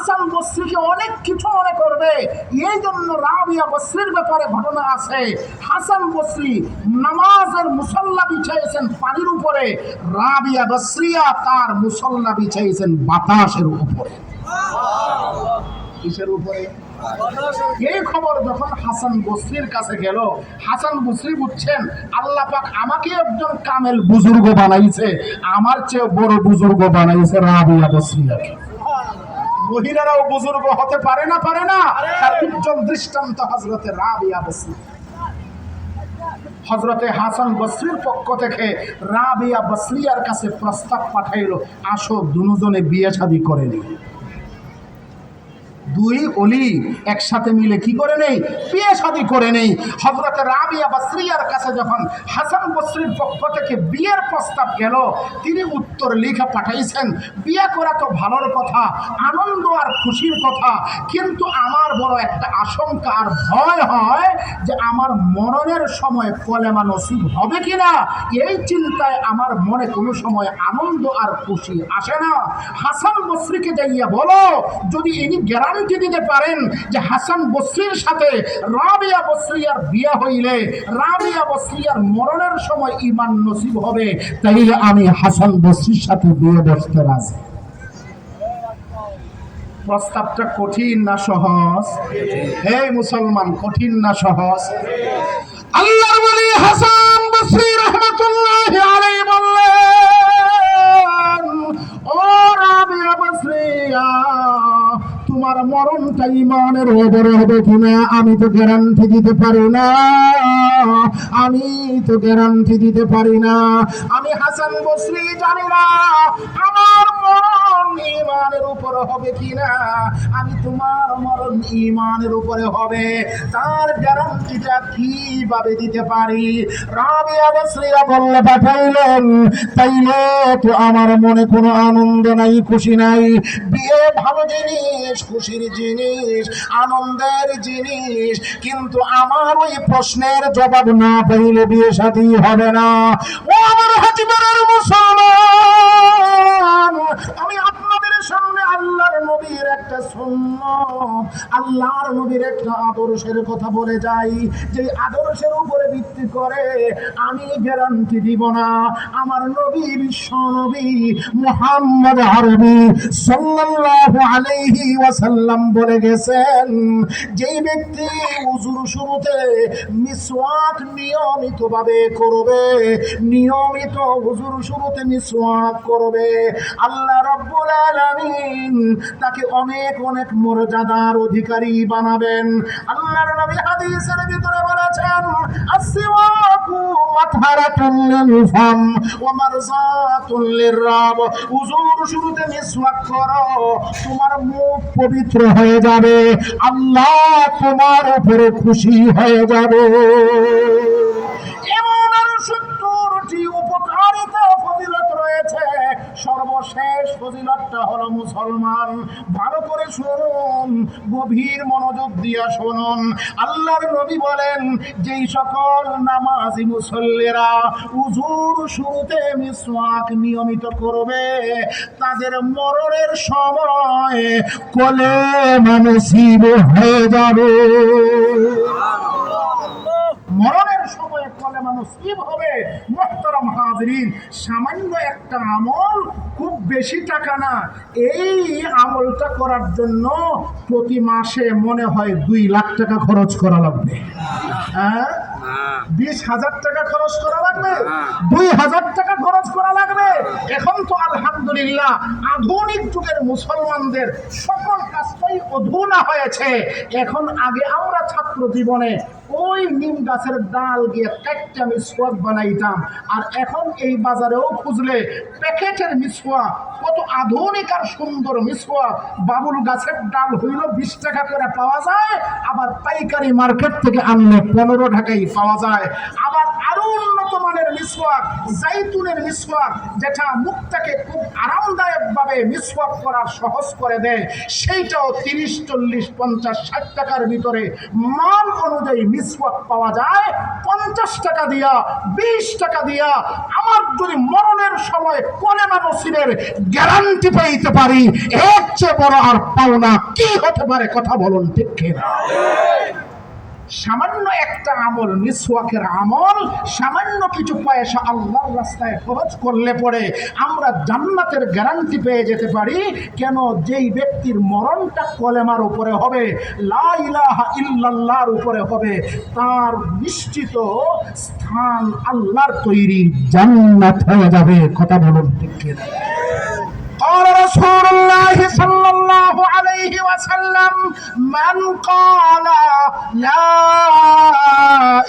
হাসান বসরিকে অনেক কিছু মনে করবে। এই জন্য রাবিয়া বসরির ব্যাপারে ঘটনা আছে। হাসান বসরি নামাজের মুসল্লা বিছাইছেন পানির উপরে। রাবিয়া বসরিয়া তার মুসল্লা বিছাইছেন বাতাসের উপরে। কিসের উপরে? এই খবর যখন হাসান বসরির কাছে গেল, হাসান বসরি বুঝছেন, আল্লাহ পাক আমাকে একজন কামেল বুজুর্গ বানাইছে। আমার চেয়ে বড় বুজুর্গ বানাইছে রাবিয়া বসরিয়াকে। মহিলারাও বুজুর্গ হতে পারে না পারে না? তার উজ্জ্বল দৃষ্টান্ত হজরতে রাবিয়া বসরি হজরতে হাসান বসরির পক্ষ থেকে রাবিয়া বসরিয়ার কাছে প্রস্তাব পাঠাইল আসো দুজনে বিয়ে শাদি করে নিই। দুই অলি একসাথে মিলে কি করে নেই? বিয়ে শাদী করে নেই। হজরত রাবিয়া বাসরিয়ার কাছে যখন হাসান বসরির পক্ষ থেকে বিয়ের প্রস্তাব গেল, তিনি উত্তর লিখে পাঠাইছেন, বিয়ে করা তো ভালোর কথা, আনন্দ আর খুশির কথা, কিন্তু আমার বড় একটা আশঙ্কা আর ভয় হয় যে আমার মরণের সময় কলেমা নসিব হবে কিনা। এই চিন্তায় আমার মনে কোনো সময় আনন্দ আর খুশি আসে না। হাসান বসরিকে যাইয়া বলো, যদি ইনি গ্যারান্টি দিতে পারেন যে হাসান বসরির সাথে রাবিয়া বসরিয়ার বিয়ে হইলে, রাবিয়া বসরিয়ার মরণের সময় ইমান নসিব হবে, তাইলে আমি হাসান বসরির সাথে বিয়ে বসতে রাজি। প্রস্তাবটা কঠিন না সহজ? হে মুসলমান, কঠিন না সহজ? আল্লাহর বলি, হাসান বসরি রহমাতুল্লাহ তোমার মরণটা ইমানের ওপরে হবে কিনা? আমি তো গ্যারান্টি দিতে পারি না। আমি তো গ্যারান্টি দিতে পারি না। আমি হাসান বসরি জানি না, আমার মরণ ইমানের উপর হবে কিনা? আমি তোমার মরণ ইমানের উপরে হবে। তার গ্যারান্টিটা কীভাবে দিতে পারি? রাবিয়া বসরিয়া বললে, পাঠাইলেন। তাইলে তো আমার মনে কোনো আনন্দ নাই, খুশি নাই। বিয়ে ভালো জিনিস, খুশির জিনিস, আনন্দের জিনিস। কিন্তু আমার ওই প্রশ্নের জবাব না পাইলে বিয়ে সাথী হবে না। ও আমার হাজিমারের মুসলমান! আল্লাহর নবীর একটা আদর্শের কথা বলে যাই যে আদর্শের উপরে ভিত্তি করে আমি গ্যারান্টি দিব না। আমার নবী, বিশ্ব নবী, মুহাম্মদ আরবি সাল্লাল্লাহু আলাইহি ওয়াসাল্লাম বলে গেছেন, যেই ব্যক্তি উজুর শুরুতে মিসওয়াক নিয়মিতভাবে করবে, নিয়মিত হুজুর শুরুতে মিসওয়াক করবে, আল্লাহ রাব্বুল আলামিন তাকে অনেক অনেক মর্যাদার অধিকারী বানাবেন। আল্লাহর নবী হাদিসের ভিতরে বলেছেন, আসওয়াকু মাতহারাতুন লিল ফাম ওয়া মারজাতুন লিররাব। হুজুর, শুরুতে মিসওয়াক করো, তোমার মুখ পবিত্র হয়ে যাবে, আল্লাহ তোমার উপরে খুশি হয়ে যাবে। সর্বশেষ ফজিলতটা হলো মুসলমান। ভালো করে শুনুন, গভীর মনোযোগ দিয়া শুনুন। আল্লাহর নবী বলেন, যেই সকল নামাজি মুসল্লেরা উজুর শুরুতে মিসওয়াক নিয়মিত করবে, তাদের মরণের সময় কলে মানসিব হয়ে যাবে। মরণের সময় ফলে মানুষ কি হবে? মোহতারাম হাজরিন, সামান্য একটা আমল খুব বেশি টাকা না। এই আমলটা করার জন্য প্রতি মাসে মনে হয় দুই লাখ টাকা খরচ করা লাগবে। হ্যাঁ? বিশ হাজার টাকা খরচ করা লাগবে। দুই হাজার টাকা খরচ করা লাগবে। এখন তো আলহামদুলিল্লাহ আধুনিক যুগের মুসলমানদের সকল কাজটাই অধুনা হয়েছে। এখন আগে আমরা ছাত্র জীবনে ওই নিম গাছের ডাল দিয়ে গিয়ে আমি সোয়াদ বানাইতাম। আর এখন এই বাজারেও খুঁজলে প্যাকেটের মিসোয়া কত আধুনিক আর সুন্দর মিসোয়া বাবুল গাছের ডাল হইল বিশ টাকা করে পাওয়া যায়, আবার পাইকারি মার্কেট থেকে আনলে পনেরো টাকাই পাওয়া যায়। আবার মিসওয়াক জাইতুনের মিসওয়াক, যেটা মুখটাকে খুব আরামদায়ক ভাবে মিসওয়াক করার সহজ করে দেয়, সেইটাও তিরিশ, চল্লিশ, পঞ্চাশ, ষাট টাকার ভিতরে। মান অনুযায়ী মিসওয়াক পাওয়া যায়, পঞ্চাশ টাকা দিয়া, বিশ টাকা দিয়া। আমার যদি মরণের সময় কলেমা নসিবের গ্যারান্টি পাইতে পারি, এর চেয়ে বড় আর পাওনা কি হতে পারে, কথা বলুন ঠিক কিনা? সামান্য একটা আমল মিসওয়াকের আমল সামান্য কিছু পয়সা আল্লাহর রাস্তায় খরচ করলে পরে আমরা জান্নাতের গ্যারান্টি পেয়ে যেতে পারি কেন যেই ব্যক্তির মরণটা কলেমার উপরে হবে লা ইলাহা ইল্লাল্লাহর উপরে হবে তার নিশ্চিত স্থান আল্লাহর তৈরি জান্নাত হয়ে যাবে কথা বলুন ঠিক কিনা? قال رسول الله صلى الله عليه وسلم من قال لا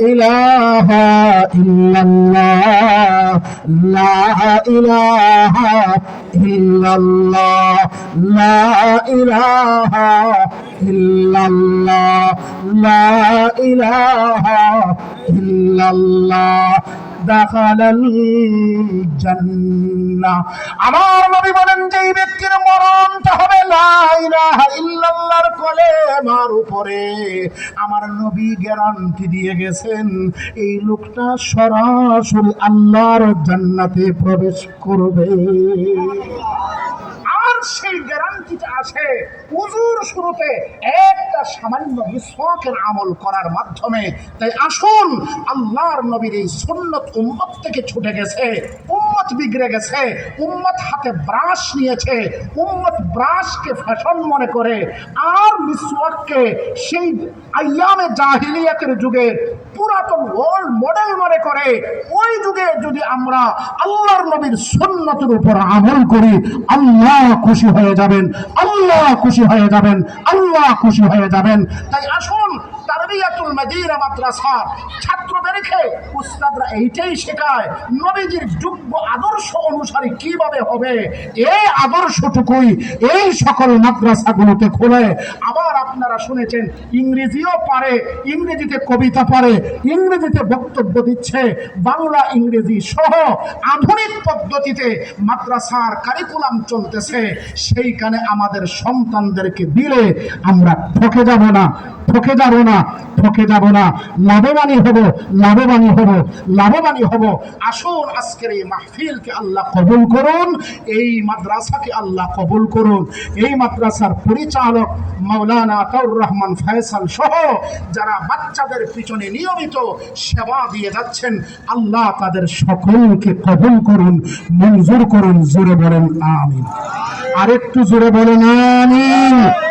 إله إلا الله لا إله إلا الله لا إله إلا الله لا إله إلا الله. আমার নবী বলেন যে এই ব্যক্তির মরণটা হবে ইল্লাল্লাহর কলেমার উপরে। আমার নবী গ্যারান্টি দিয়ে গেছেন, এই লোকটা সরাসরি আল্লাহর জান্নাতে প্রবেশ করবে। আর সেই গ্যারান্টিটা আসে উজুর শুরুতে একটা সামান্য মিসওয়াকের আমল করার মাধ্যমে, তাই আসুন, আল্লাহর নবীর এই সুন্নত উম্মত থেকে ছুটে গেছে, উম্মত বিগড়ে গেছে, উম্মত হাতে ব্রাশ নিয়েছে, উম্মত ব্রাশকে ফ্যাশন মনে করে, আর মিসওয়াককে সেই আয়ামে জাহিলিয়াতের যুগে পুরাতন ওল্ড মডেল মনে করে, ওই যুগে যদি আমরা আল্লাহর নবীর সুন্নতের উপর আমল করি, আল্লাহ খুশি হয়ে যাবেন। আল্লাহ খুশি হয়ে যাবেন আল্লাহ খুশি হয়ে যাবেন। তাই আসুন তারবিয়াতুল মাদিনা মাদ্রাসার ছাত্রদেরকে উস্তাদরা এইটাই শেখায়, নবীজির যোগ্য আদর্শ অনুসারী কীভাবে হবে? এই আদর্শটুকুই এই সকল মাদ্রাসাগুলোতে খোলে। আবার আপনারা শুনেছেন, ইংরেজিও পারে, ইংরেজিতে কবিতা পারে, ইংরেজিতে বক্তব্য দিচ্ছে, বাংলা ইংরেজি সহ আধুনিক পদ্ধতিতে মাদ্রাসার কারিকুলাম চলতেছে। সেইখানে আমাদের সন্তানদেরকে দিলে আমরা ঠকে যাব না, ঠকে যাব না। ঠকে যাব না। লাভবানই হব লাভবানই হব লাভবানই হব। আসুন, আজকের এই মাহফিলকে আল্লাহ কবুল করুন, এই মাদ্রাসাকে আল্লাহ কবুল করুন। এই মাদ্রাসার পরিচালক মাওলানা আতাউর রহমান ফয়সাল সহ যারা বাচ্চাদের পিছনে নিয়মিত সেবা দিয়ে যাচ্ছেন, আল্লাহ তাদের সকলকে কবুল করুন, মঞ্জুর করুন। জোরে বলেন, আমিন। আরেকটু জোরে বলেন, আমিন।